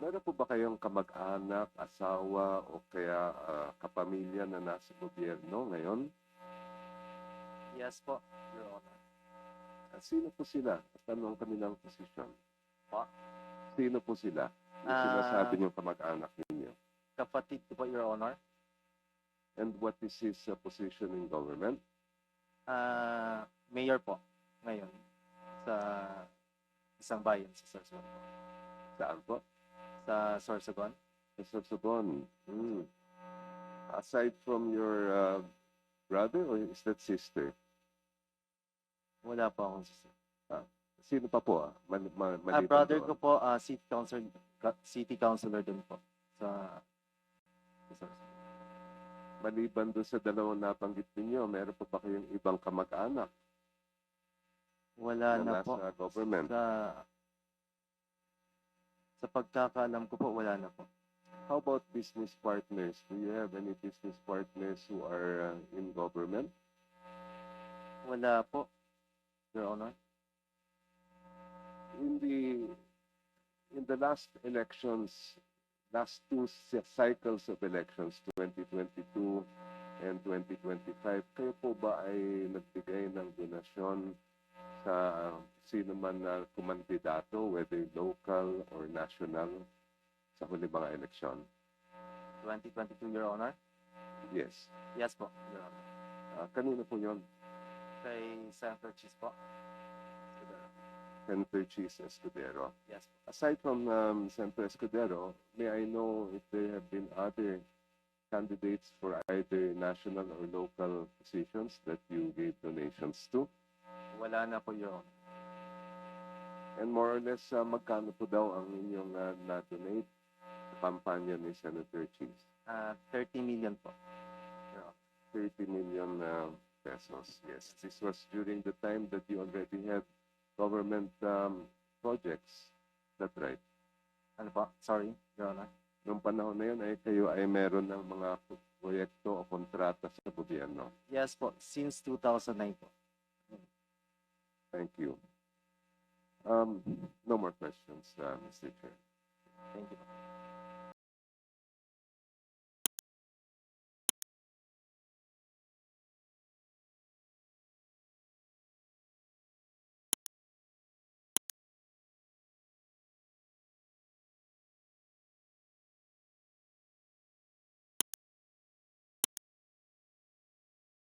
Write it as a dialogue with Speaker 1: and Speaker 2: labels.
Speaker 1: Meron po ba kayong kamag-anak, asawa o kaya ah, kapamilya na nasa gobyerno ngayon?
Speaker 2: Yes po, Your Honor.
Speaker 1: At sino po sila? At anong kanilang posisyon?
Speaker 2: Pa?
Speaker 1: Sino po sila? Yung
Speaker 2: Ah.
Speaker 1: sinasabi niyo kamag-anak ninyo.
Speaker 2: Kapatid ko po, Your Honor.
Speaker 1: And what is his uh, position in government?
Speaker 2: Ah, mayor po ngayon sa isang bayan sa po.
Speaker 1: Saan po?
Speaker 2: Sa Sorsogon.
Speaker 1: Sa Sorsogon. Hmm. Aside from your uh, brother or is that sister?
Speaker 2: Wala po akong sister.
Speaker 1: Sino pa po? Ah? Mal- ma-
Speaker 2: Ah,
Speaker 1: maliban
Speaker 2: brother
Speaker 1: doon.
Speaker 2: ko po, ah, city councilor, city councilor din po sa, sa.
Speaker 1: Maliban doon sa dalawang nabanggit ninyo, meron pa ba kayong ibang kamag-anak
Speaker 2: Wala na
Speaker 1: na
Speaker 2: po.
Speaker 1: nasa government?
Speaker 2: Sa, sa pagkakaalam ko po, wala na po.
Speaker 1: How about business partners? Do you have any business partners who are uh, in government?
Speaker 2: Wala po, Your Honor.
Speaker 1: In the in the last elections, last two cy- cycles of elections, 2022 and 2025, kayo po ba ay nagbigay ng donasyon sa sino man na kumandidato, whether local or national, sa huli mga eleksyon?
Speaker 2: 2022, Your Honor.
Speaker 1: Yes.
Speaker 2: Yes po, Your Honor.
Speaker 1: Ah, kanino po yon?
Speaker 2: Kay Senator Cheese po.
Speaker 1: Senator Cheese Escudero.
Speaker 2: Yes po.
Speaker 1: Aside from um, Senator Escudero, may I know if there have been other candidates for either national or local positions that you gave donations to?
Speaker 2: Wala na po, Honor.
Speaker 1: And more or less, uh, magkano po daw ang inyong uh, na-donate sa kampanya ni Senator Cheese?
Speaker 2: Ah, 30 million po.
Speaker 1: 30 million uh, pesos. Yes, this was during the time that you already had government um, projects. That's right.
Speaker 2: Ano po? Sorry, Your Honor.
Speaker 1: Noong panahon na yun ay kayo ay meron ng mga proyekto o kontrata sa gobyerno.
Speaker 2: Yes po, since 2009 po.
Speaker 1: Thank you. Um, no more questions, uh, Mr. Chair.
Speaker 2: Thank you.